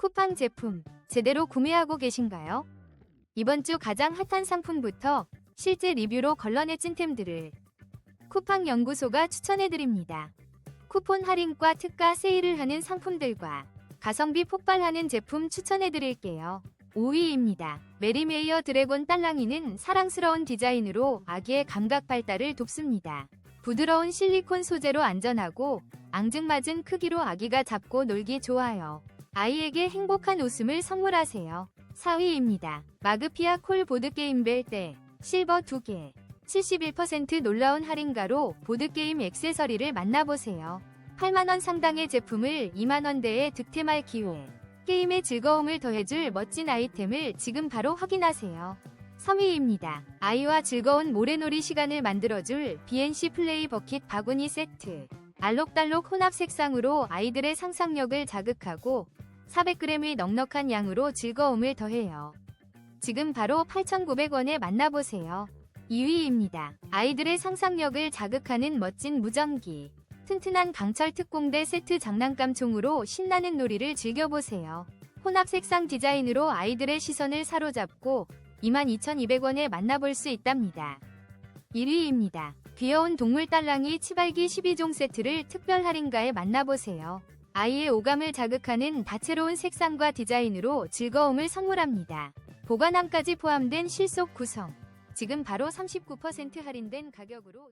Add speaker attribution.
Speaker 1: 쿠팡 제품 제대로 구매하고 계신가요? 이번 주 가장 핫한 상품부터 실제 리뷰로 걸러내 찐템들을 쿠팡 연구소가 추천해드립니다. 쿠폰 할인과 특가 세일을 하는 상품들과 가성비 폭발하는 제품 추천해드릴게요. 5위입니다. 메리메이어 드래곤 딸랑이는 사랑스러운 디자인으로 아기의 감각 발달을 돕습니다. 부드러운 실리콘 소재로 안전하고 앙증맞은 크기로 아기가 잡고 놀기 좋아요. 아이에게 행복한 웃음을 선물하세요. 4위입니다. 마그피아 콜 보드게임 벨때 실버 2개 71% 놀라운 할인가로 보드게임 액세서리를 만나보세요. 8만원 상당의 제품을 2만원대에 득템할 기회. 게임의 즐거움을 더해줄 멋진 아이템을 지금 바로 확인하세요. 3위입니다. 아이와 즐거운 모래놀이 시간을 만들어줄 BNC 플레이 버킷 바구니 세트. 알록달록 혼합 색상으로 아이들의 상상력을 자극하고 400g의 넉넉한 양으로 즐거움을 더해요. 지금 바로 8,900원에 만나보세요. 2위입니다. 아이들의 상상력을 자극하는 멋진 무전기. 튼튼한 강철 특공대 세트 장난감 총으로 신나는 놀이를 즐겨보세요. 혼합 색상 디자인으로 아이들의 시선을 사로잡고 22,200원에 만나볼 수 있답니다. 1위입니다. 귀여운 동물 딸랑이 치발기 12종 세트를 특별 할인가에 만나보세요. 아이의 오감을 자극하는 다채로운 색상과 디자인으로 즐거움을 선물합니다. 보관함까지 포함된 실속 구성. 지금 바로 39% 할인된 가격으로